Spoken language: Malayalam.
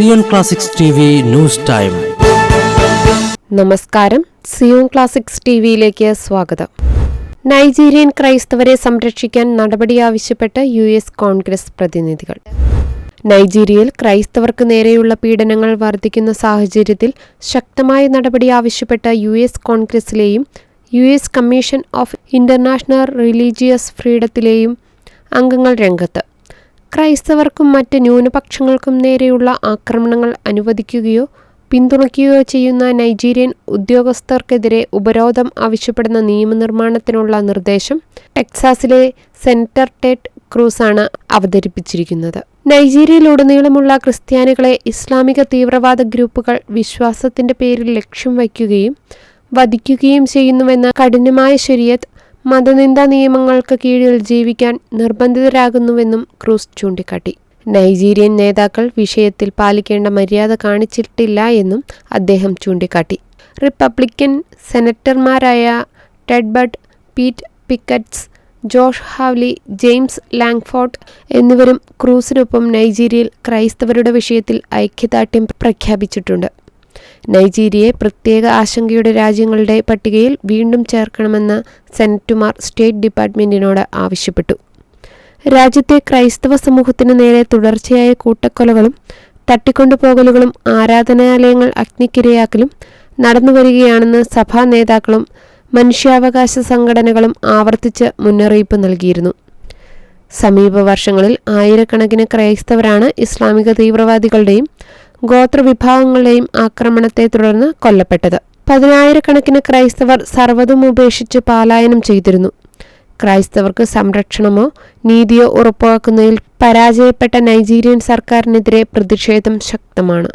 Zion Classics News Time. നമസ്കാരം. സിയോൺ ക്ലാസിക്സ് ടി വിയിലേക്ക് സ്വാഗതം. നൈജീരിയൻ ക്രൈസ്തവരെ സംരക്ഷിക്കാൻ നടപടി ആവശ്യപ്പെട്ട് യു എസ് കോൺഗ്രസ് പ്രതിനിധികൾ. നൈജീരിയയിൽ ക്രൈസ്തവർക്ക് നേരെയുള്ള പീഡനങ്ങൾ വർദ്ധിക്കുന്ന സാഹചര്യത്തിൽ ശക്തമായ നടപടി ആവശ്യപ്പെട്ട് U S കോൺഗ്രസിലെയും U S commission of international religious ഫ്രീഡത്തിലെയും അംഗങ്ങൾ രംഗത്ത്. ക്രൈസ്തവർക്കും മറ്റ് ന്യൂനപക്ഷങ്ങൾക്കും നേരെയുള്ള ആക്രമണങ്ങൾ അനുവദിക്കുകയോ പിന്തുണയ്ക്കുകയോ ചെയ്യുന്ന നൈജീരിയൻ ഉദ്യോഗസ്ഥർക്കെതിരെ ഉപരോധം ആവശ്യപ്പെടുന്ന നിയമനിർമ്മാണത്തിനുള്ള നിർദ്ദേശം ടെക്സാസിലെ സെനറ്റർ ടെഡ് ക്രൂസാണ് അവതരിപ്പിച്ചിരിക്കുന്നത്. നൈജീരിയയിലുടനീളമുള്ള ക്രിസ്ത്യാനികളെ ഇസ്ലാമിക തീവ്രവാദ ഗ്രൂപ്പുകൾ വിശ്വാസത്തിന്റെ പേരിൽ ലക്ഷ്യം വയ്ക്കുകയും വധിക്കുകയും ചെയ്യുന്നുവെന്ന കഠിനമായ ശരീഅത്ത് മതനിന്ദാ നിയമങ്ങൾക്ക് കീഴിൽ ജീവിക്കാൻ നിർബന്ധിതരാകുന്നുവെന്നും ക്രൂസ് ചൂണ്ടിക്കാട്ടി. നൈജീരിയൻ നേതാക്കൾ വിഷയത്തിൽ പാലിക്കേണ്ട മര്യാദ കാണിച്ചിട്ടില്ല എന്നും അദ്ദേഹം ചൂണ്ടിക്കാട്ടി. Republican സെനറ്റർമാരായ Ted Budd Pete Ricketts Josh Hawley James Lankford എന്നിവരും ക്രൂസിനൊപ്പം നൈജീരിയയിൽ ക്രൈസ്തവരുടെ വിഷയത്തിൽ ഐക്യദാർഢ്യം പ്രഖ്യാപിച്ചിട്ടുണ്ട്. നൈജീരിയയെ പ്രത്യേക ആശങ്കയുടെ രാജ്യങ്ങളുടെ പട്ടികയിൽ വീണ്ടും ചേർക്കണമെന്ന് സെനറ്റുമാർ സ്റ്റേറ്റ് ഡിപ്പാർട്ട്മെന്റിനോട് ആവശ്യപ്പെട്ടു. രാജ്യത്തെ ക്രൈസ്തവ സമൂഹത്തിന് നേരെ തുടർച്ചയായ കൂട്ടക്കൊലകളും തട്ടിക്കൊണ്ടുപോകലുകളും ആരാധനാലയങ്ങൾ അഗ്നിക്കിരയാക്കലും നടന്നുവരികയാണെന്ന് സഭാ നേതാക്കളും മനുഷ്യാവകാശ സംഘടനകളും ആവർത്തിച്ച് മുന്നറിയിപ്പ് നൽകിയിരുന്നു. സമീപ വർഷങ്ങളിൽ ആയിരക്കണക്കിന് ക്രൈസ്തവരാണ് ഇസ്ലാമിക തീവ്രവാദികളുടെയും ഗോത്രവിഭാഗങ്ങളുടെയും ആക്രമണത്തെ തുടർന്ന് കൊല്ലപ്പെട്ടത്. പതിനായിരക്കണക്കിന് ക്രൈസ്തവർ സർവതും ഉപേക്ഷിച്ച് പാലായനം ചെയ്തിരുന്നു. ക്രൈസ്തവർക്ക് സംരക്ഷണമോ നീതിയോ ഉറപ്പാക്കുന്നതിൽ പരാജയപ്പെട്ട നൈജീരിയൻ സർക്കാരിനെതിരെ പ്രതിഷേധം ശക്തമാണ്.